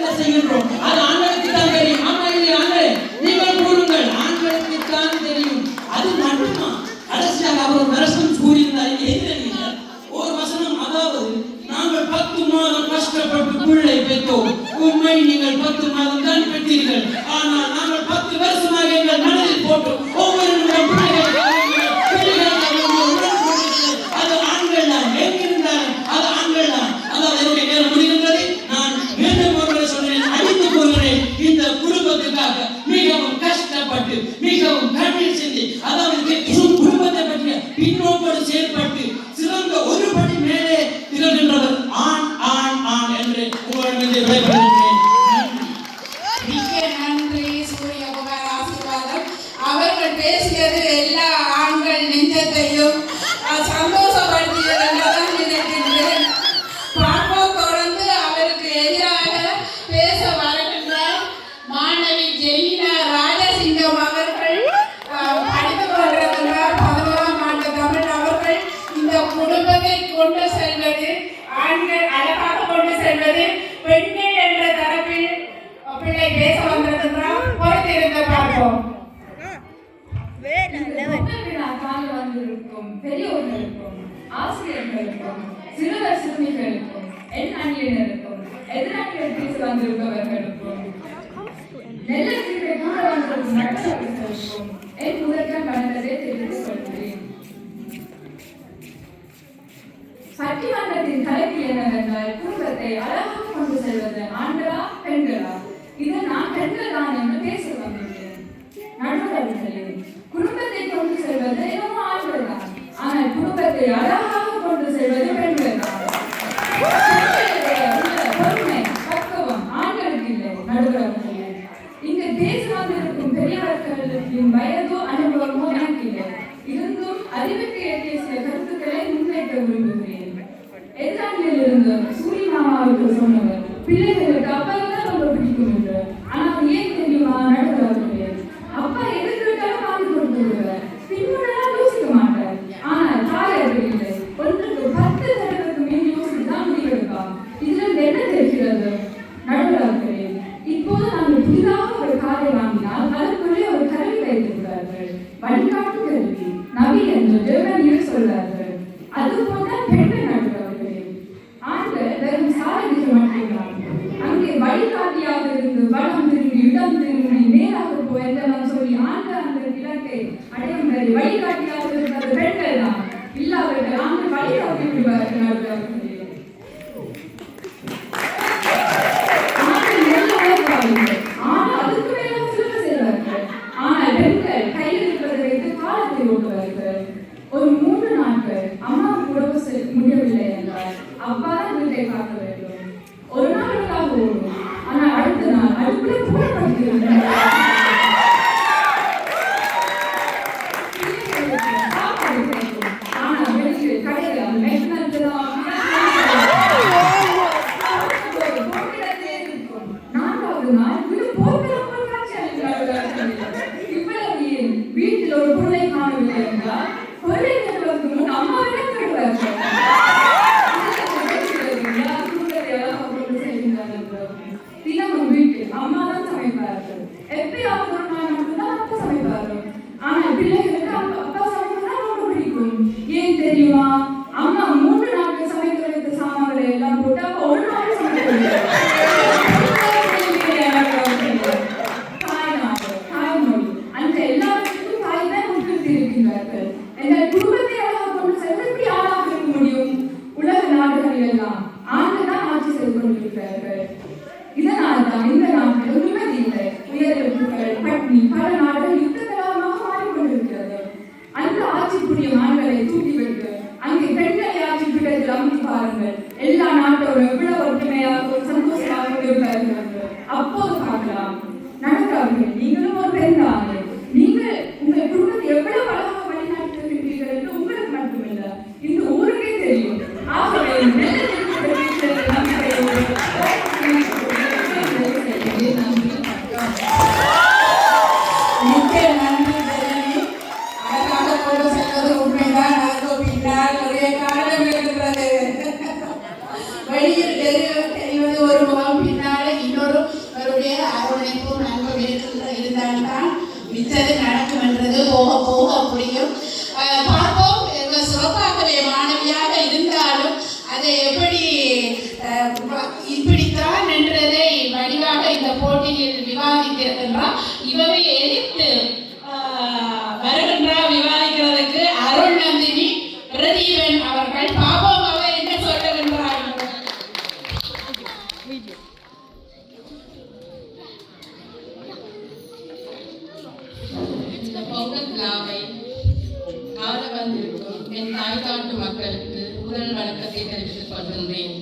செய்கின்றோம். அது ஆண்களுக்கு தான் தெரியும். ஆமா இல்லையா ஆண்களே நீங்கள் கூறுங்கள். ஆண்களுக்கு தான் தெரியும். அது மட்டுமா? கடைசியாக அவர் ஒரு வசனம் கூறியிருந்தார் எதிரில் ஒரு வசனம் அதாவது நாங்கள் பத்து மாதம் கஷ்டப்பட்டு பிள்ளை பெற்றோம். உண்மை நீங்கள் பத்து மாதம் தான் பெற்றீர்கள். ஆனால் நாங்கள் பத்து வருஷமாக எங்கள் மனதில் போட்டோம். ஒவ்வொரு பெரியவர்களுக்கும் ஆசிரியர்களுக்கும் சிறுவர் சிறுமிகளுக்கும் என் அணியினருக்கும் எதிரணியில் பேச வந்திருப்பவர்களுக்கும் நல்ல தீர்வை கூட வந்திருக்கும் நட்பர்களுக்கும் என் முதற்கம் வளர்ந்ததை தெரிவித்துக் கொள்கிறேன். பட்டிமன்றத்தின் தலைப்பு என்னவென்றால் குடும்பத்தை அழகாக கொண்டு செல்வது ஆண்களா பெண்களா? இதை நான் பெண்கள் தான் என்று பேச வந்திருக்கிறேன். நடுவர்களே குடும்ப அதை அழகாக கொண்டு செல்வது பெண்கள் பொறுமை பக்குவம் ஆண்களுக்கு இல்லை நடுவர்களுக்கு இல்லை. இங்கு பேசி வந்திருக்கும் பெரியவர்களின் வயதோ அனுபவமோ எனக்கு இல்லை. இருந்தும் அறிவுக்கு ஏற்றிய சில கருத்துக்களை முன்வைக்க விரும்புகிறேன். எதிராண்டில் இருந்த சூரிய மாமாவுக்கு சொன்னவர் புதிதாக ஒரு காரை வாங்கினால் அதற்குள்ளே ஒரு கருவி வைத்திருக்கிறார்கள். வழிகாட்டு கருவி நவி என்று ஜெர்மனியில் சொல்வார்கள். அதுபோல்தான் பெண்மை நாட்டுகிறவர்களே ஆண்கள் வெறும் அங்கே வழிகாட்டியாக இருந்து வளம் திரும்பி இடம் திரும்பி நேராக போ என்றெல்லாம் சொல்லி ஆண்கள் அந்த இலக்கை அடையும் வழிகாட்டியாக இருந்தது பெண்கள் தான். இல்லாதவர்கள் ஆண்கள் வழிகாட்டி விடுவார்கள். peligro horrendo. இருந்தால்தான் மித்தது நடக்கும் என்றது போக போக முடியும். பார்ப்போம். சிறப்பாகவே மாணவியாக இருந்தாலும் அதை எப்படி விழாவை காண வந்திருக்கும் என் தாய்நாட்டு மக்களுக்கு முதல் வணக்கத்தை தெரிவித்துக் கொள்கின்றேன்.